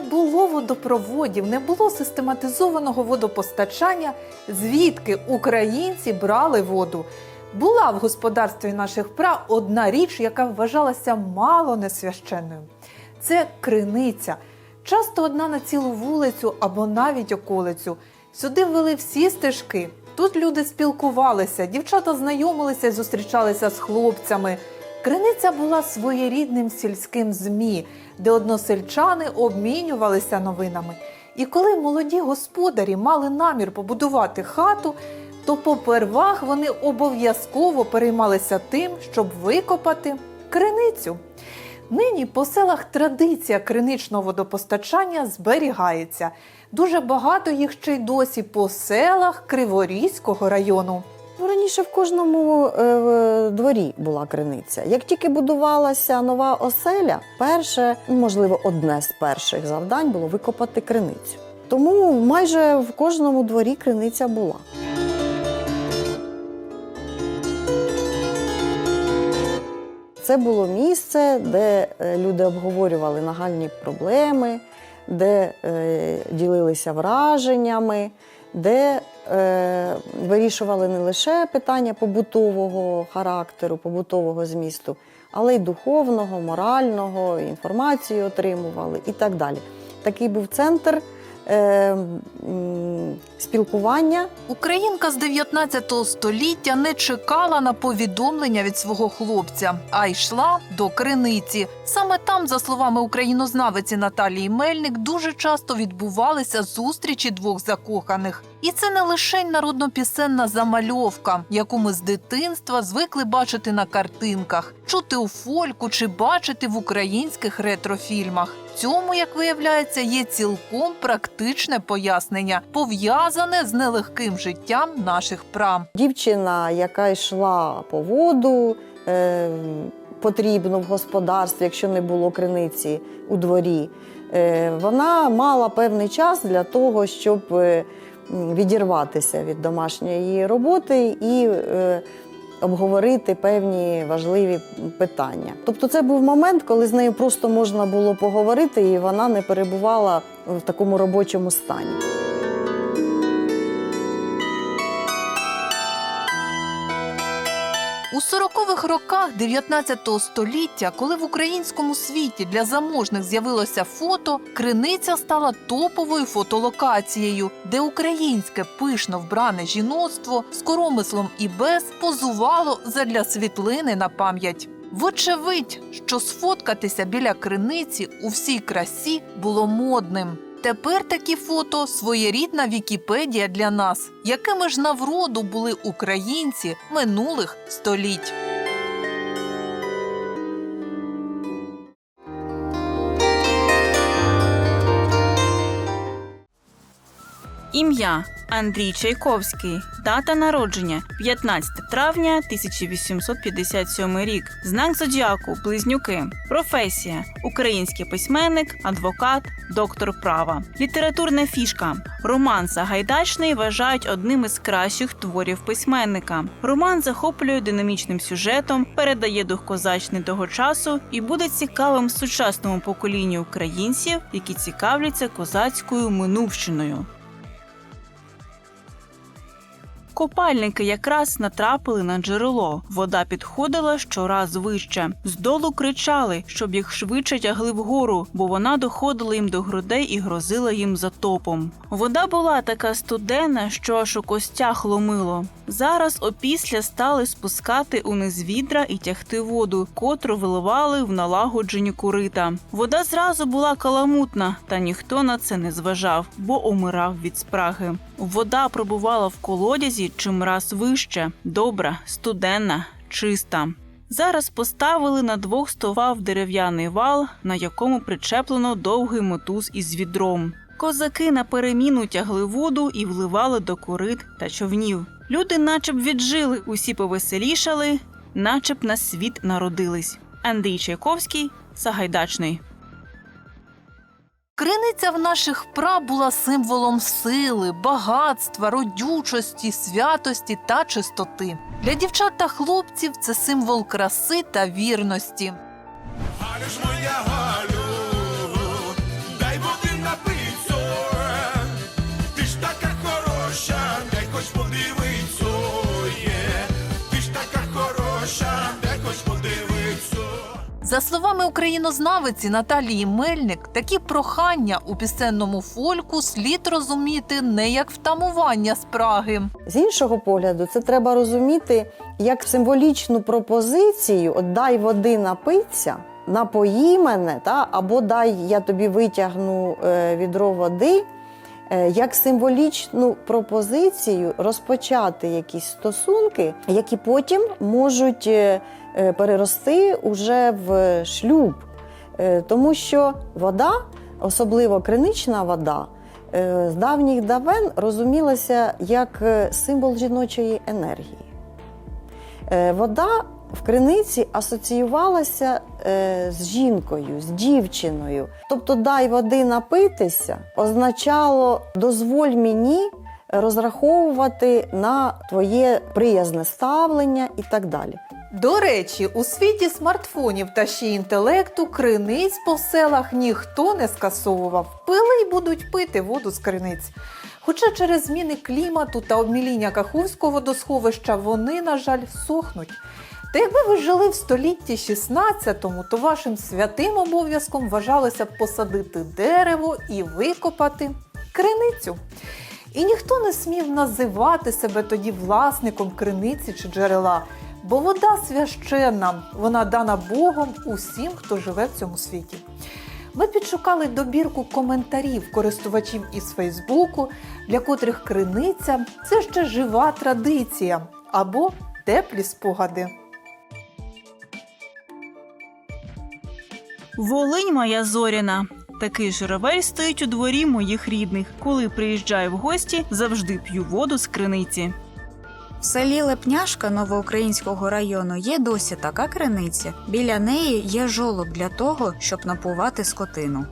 не було водопроводів, не було систематизованого водопостачання, звідки українці брали воду? Була в господарстві наших прав одна річ, яка вважалася мало несвященною. Це криниця. Часто одна на цілу вулицю або навіть околицю. Сюди вели всі стежки. Тут люди спілкувалися, дівчата знайомилися зустрічалися з хлопцями. Криниця була своєрідним сільським змі, де односельчани обмінювалися новинами. І коли молоді господарі мали намір побудувати хату, то попервах вони обов'язково переймалися тим, щоб викопати криницю. Нині по селах традиція криничного водопостачання зберігається. Дуже багато їх ще й досі по селах Криворізького району. Ну, Раніше в кожному е, дворі була криниця. Як тільки будувалася нова оселя, перше, ну, можливо, одне з перших завдань було викопати криницю. Тому майже в кожному дворі криниця була. Це було місце, де е, люди обговорювали нагальні проблеми, де е, ділилися враженнями, де вирішували не лише питання побутового характеру, побутового змісту, але й духовного, морального, інформацію отримували і так далі. Такий був центр е, спілкування Українка з 19 століття не чекала на повідомлення від свого хлопця, а йшла до криниці. Саме там, за словами українознавиці Наталії Мельник, дуже часто відбувалися зустрічі двох закоханих. І це не лише народнопісенна замальовка, яку ми з дитинства звикли бачити на картинках, чути у фольку чи бачити в українських ретрофільмах. Цьому, як виявляється, є цілком практичне пояснення, пов'язане з нелегким життям наших прам. Дівчина, яка йшла по воду, е, потрібно в господарстві, якщо не було криниці у дворі, е, вона мала певний час для того, щоб е, відірватися від домашньої роботи і е, обговорити певні важливі питання. Тобто, це був момент, коли з нею просто можна було поговорити, і вона не перебувала в такому робочому стані. У 40-х роках 19 століття, коли в українському світі для заможних з'явилося фото, криниця стала топовою фотолокацією, де українське пишно вбране жіноцтво з коромислом і без позувало задля світлини на пам'ять. Вочевидь, що сфоткатися біля криниці у всій красі було модним. Тепер такі фото своєрідна Вікіпедія для нас, якими ж навроду були українці минулих століть. Ім'я Андрій Чайковський. Дата народження 15 травня 1857 рік. Знак зодіаку Близнюки. Професія український письменник, адвокат, доктор права. Літературна фішка. Роман Сагайдачний вважають одним із кращих творів письменника. Роман захоплює динамічним сюжетом, передає дух козачний того часу і буде цікавим сучасному поколінню українців, які цікавляться козацькою минувщиною. Копальники якраз натрапили на джерело. Вода підходила щораз вище. Здолу кричали, щоб їх швидше тягли вгору, бо вона доходила їм до грудей і грозила їм затопом. Вода була така студена, що аж у костях ломило. Зараз опісля стали спускати униз відра і тягти воду, котру виливали в налагоджені курита. Вода зразу була каламутна, та ніхто на це не зважав, бо умирав від спраги. Вода пробувала в колодязі чим раз вище, добра, студенна, чиста. Зараз поставили на двох стовав дерев'яний вал, на якому причеплено довгий мотуз із відром. Козаки на переміну тягли воду і вливали до корит та човнів. Люди, наче б віджили, усі повеселішали, наче б на світ народились. Андрій Чайковський, Сагайдачний. Криниця в наших пра була символом сили, багатства, родючості, святості та чистоти. Для дівчат та хлопців це символ краси та вірності. Моя За словами українознавиці Наталії Мельник, такі прохання у пісенному фольку слід розуміти не як втамування спраги. З іншого погляду, це треба розуміти як символічну пропозицію: от дай води напитися, напої мене, та, або дай я тобі витягну е, відро води. е, Як символічну пропозицію розпочати якісь стосунки, які потім можуть е, перерости уже в шлюб. Е, Тому що вода, особливо кринична вода, е, з давніх давен розумілася як е, символ жіночої енергії. Е, Вода в криниці асоціювалася е, з жінкою, з дівчиною. Тобто дай води напитися означало дозволь мені розраховувати на твоє приязне ставлення і так далі. До речі, у світі смартфонів та ще інтелекту криниць по селах ніхто не скасовував. Пили й будуть пити воду з криниць. Хоча через зміни клімату та обміління Каховського водосховища вони, на жаль, сохнуть. Та якби ви жили в столітті 16-му, то вашим святим обов'язком вважалося б посадити дерево і викопати криницю. І ніхто не смів називати себе тоді власником криниці чи джерела, бо вода священна, вона дана Богом усім, хто живе в цьому світі. Ми підшукали добірку коментарів користувачів із Фейсбуку, для котрих криниця це ще жива традиція або теплі спогади. Волинь моя зоряна. Такий журавель стоїть у дворі моїх рідних. Коли приїжджаю в гості, завжди п'ю воду з криниці. Селі Лепняшка Новоукраїнського району є досі така криниця. Біля неї є жолоб для того, щоб напувати скотину.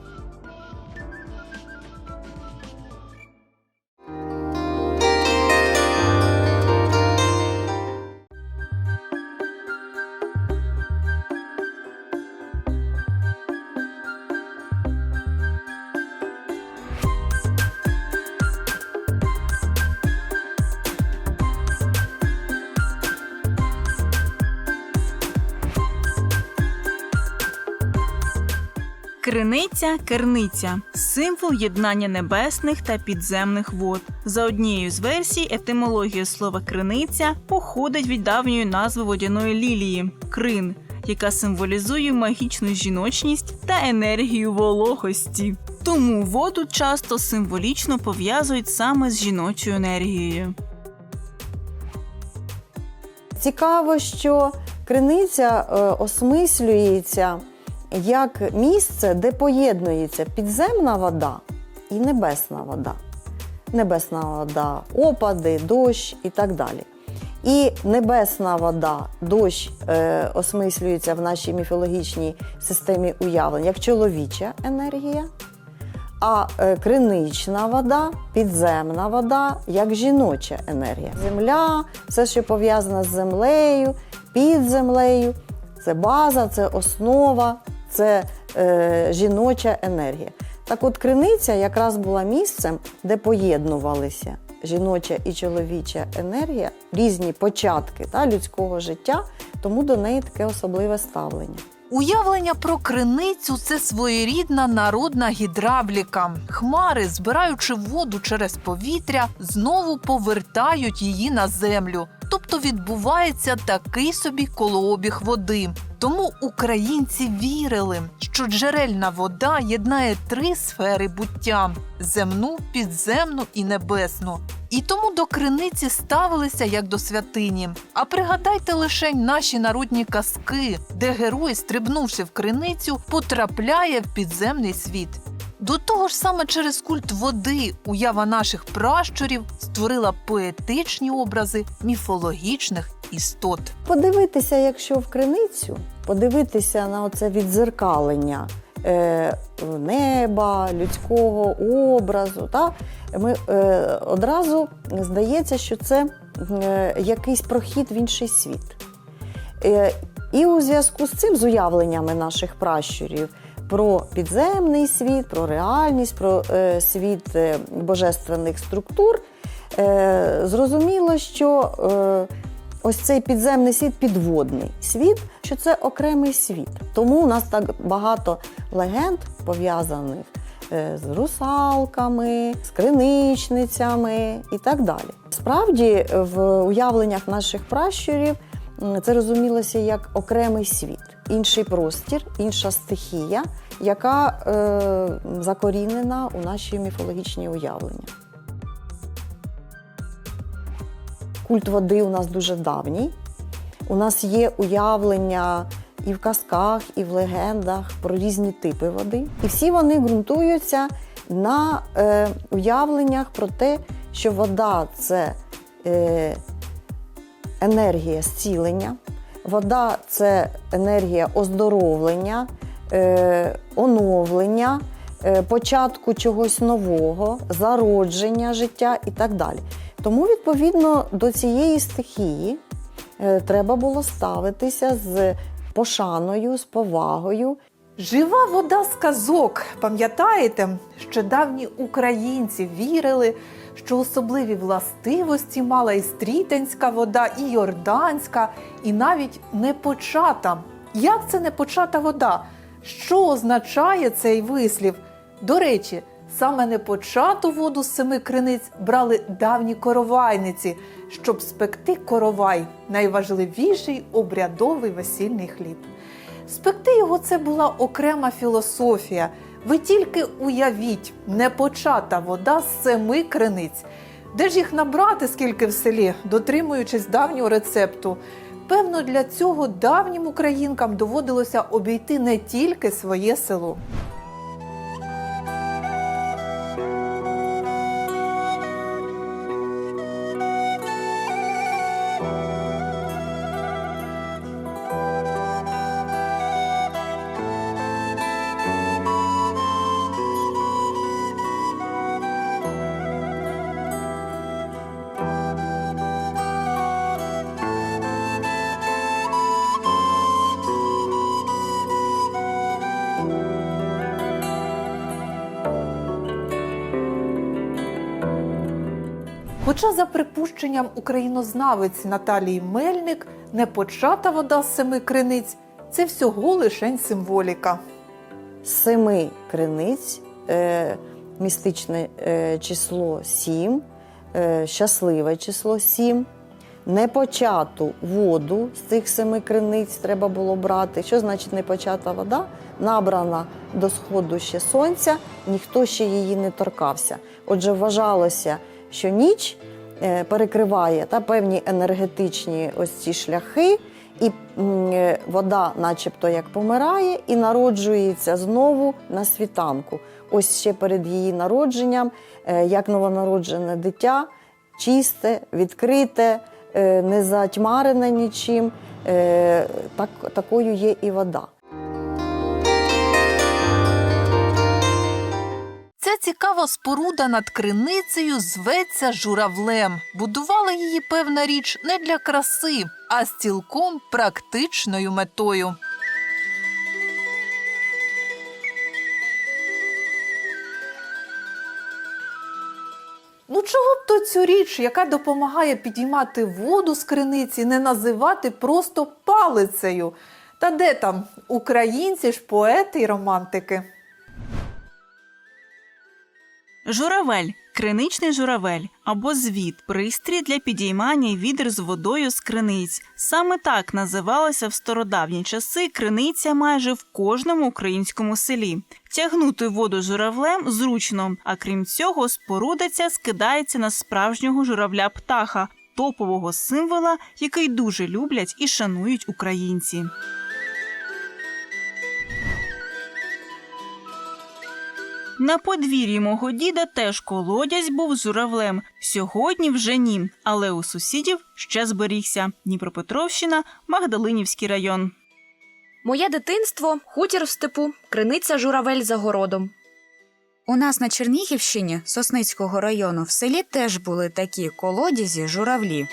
Криниця керниця символ єднання небесних та підземних вод. За однією з версій, етимологія слова криниця походить від давньої назви водяної лілії крин, яка символізує магічну жіночність та енергію вологості. Тому воду часто символічно пов'язують саме з жіночою енергією. Цікаво, що криниця е, осмислюється як місце, де поєднується підземна вода і небесна вода. Небесна вода, опади, дощ і так далі. І небесна вода, дощ е, осмислюється в нашій міфологічній системі уявлень як чоловіча енергія, а е, кринична вода, підземна вода як жіноча енергія. Земля, все, що пов'язане з землею, під землею, це база, це основа, це е, жіноча енергія. Так от криниця якраз була місцем, де поєднувалися жіноча і чоловіча енергія, різні початки та, людського життя, тому до неї таке особливе ставлення. Уявлення про криницю це своєрідна народна гідравліка. Хмари, збираючи воду через повітря, знову повертають її на землю. Тобто відбувається такий собі колообіг води. Тому українці вірили, що джерельна вода єднає три сфери буття: земну, підземну і небесну. І тому до криниці ставилися як до святині. А пригадайте лише наші народні казки, де герой, стрибнувши в криницю, потрапляє в підземний світ. До того ж, саме через культ води уява наших пращурів створила поетичні образи міфологічних істот. Подивитися, якщо в криницю, подивитися на оце відзеркалення е, неба, людського образу. Та? Ми, е, одразу здається, що це е, якийсь прохід в інший світ. Е, І у зв'язку з цим, з уявленнями наших пращурів про підземний світ, про реальність, про е, світ е, божественних структур, е, зрозуміло, що е, ось цей підземний світ, підводний світ, що це окремий світ. Тому у нас так багато легенд пов'язаних е, з русалками, з криничницями і так далі. Справді, в уявленнях наших пращурів це розумілося як окремий світ, інший простір, інша стихія, яка е, закорінена у наші міфологічні уявлення. Культ води у нас дуже давній. У нас є уявлення і в казках, і в легендах про різні типи води. І всі вони ґрунтуються на е, уявленнях про те, що вода це е, енергія зцілення, вода це енергія оздоровлення, е, оновлення, е, початку чогось нового, зародження життя і так далі. Тому, відповідно, до цієї стихії е, треба було ставитися з пошаною, з повагою. Жива вода з казок. Пам'ятаєте, що давні українці вірили, що особливі властивості мала і стрітенська вода, і йорданська, і навіть непочата. Як це непочата вода? Що означає цей вислів? До речі, саме непочату воду з семи криниць брали давні коровайниці, щоб спекти коровай найважливіший обрядовий весільний хліб. Спекти його це була окрема філософія. Ви тільки уявіть, непочата вода з семи криниць. Де ж їх набрати, скільки в селі, дотримуючись давнього рецепту? Певно, для цього давнім українкам доводилося обійти не тільки своє село. Хоча, за припущенням українознавиць Наталії Мельник, непочата вода з семи криниць це всього лишень символіка. Семи криниць е, містичне е, число 7, е, щасливе число 7. Непочату воду з цих семи криниць треба було брати. Що значить непочата вода? Набрана до сходу ще сонця, ніхто ще її не торкався. Отже, вважалося, що ніч е, перекриває та певні енергетичні ось ці шляхи, і е, вода, начебто, як помирає, і народжується знову на світанку. Ось ще перед її народженням, е, як новонароджене дитя, чисте, відкрите, не затьмарене нічим. Так, такою є і вода. Цікава споруда над криницею зветься журавлем. Будували її певна річ не для краси, а з цілком практичною метою. Ну чого б то цю річ, яка допомагає підіймати воду з криниці, не називати просто палицею? Та де там українці ж поети й романтики? Журавель криничний журавель або звіт пристрій для підіймання відер з водою з криниць. Саме так називалася в стародавні часи криниця майже в кожному українському селі. Тягнути воду журавлем зручно, а крім цього, споруда ця скидається на справжнього журавля птаха, топового символа, який дуже люблять і шанують українці. На подвір'ї мого діда теж колодязь був з журавлем. Сьогодні вже ні, але у сусідів ще зберігся Дніпропетровщина, Магдалинівський район. Моє дитинство, хутір в степу, криниця журавель за городом. У нас на Чернігівщині Сосницького району в селі теж були такі колодязі журавлі.